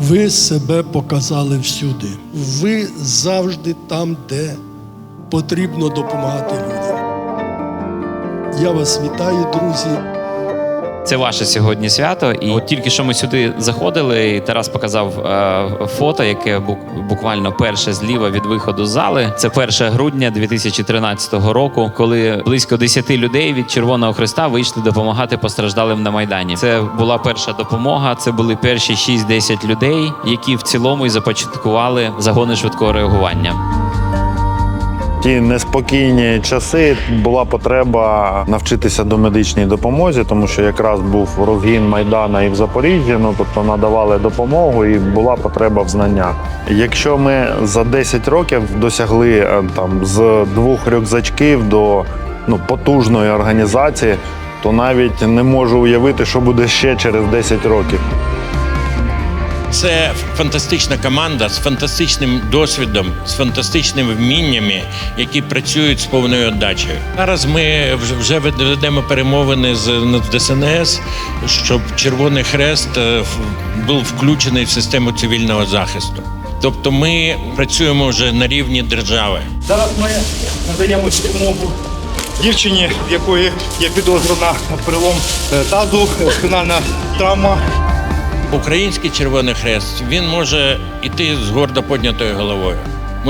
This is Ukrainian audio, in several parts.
Ви себе показали всюди. Ви завжди там, де потрібно допомагати людям. Я вас вітаю, друзі. Це ваше сьогодні свято. І от тільки що ми сюди заходили, і Тарас показав е, фото, яке бук- буквально перше зліва від виходу з зали. Це 1 грудня 2013 року, коли близько 10 людей від Червоного Христа вийшли допомагати постраждалим на майдані. Це була перша допомога. Це були перші 6-10 людей, які в цілому і започаткували загони швидкого реагування. Ті неспокійні часи була потреба навчитися до медичній допомозі, тому що якраз був розгін Майдана і в Запоріжжі, ну тобто надавали допомогу, і була потреба в знаннях. Якщо ми за 10 років досягли е, там з двох рюкзачків до ну, потужної організації, то навіть не можу уявити, що буде ще через 10 років. Це фантастична команда з фантастичним досвідом, з фантастичними вміннями, які працюють з повною віддачею. Зараз ми вже ведемо перемовини з ДСНС, щоб Червоний Хрест е, був включений в систему цивільного захисту. Тобто ми працюємо вже на рівні держави. Зараз ми надаємо допомогу дівчині, в якої є підозрена перелом е, тазу, е, спинальна травма. Український Червоний Хрест він може йти з гордо піднятою головою.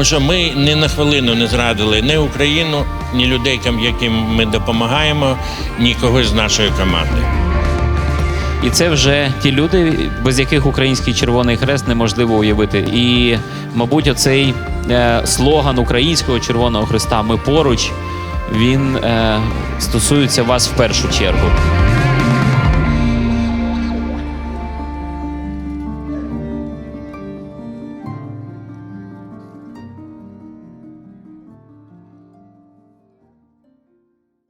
Що ми ні на хвилину не зрадили ні Україну, ні людей, яким ми допомагаємо, ні когось з нашої команди. І це вже ті люди, без яких український Червоний Хрест неможливо уявити. І, мабуть, оцей е, слоган українського Червоного Хреста Ми поруч він е, стосується вас в першу чергу.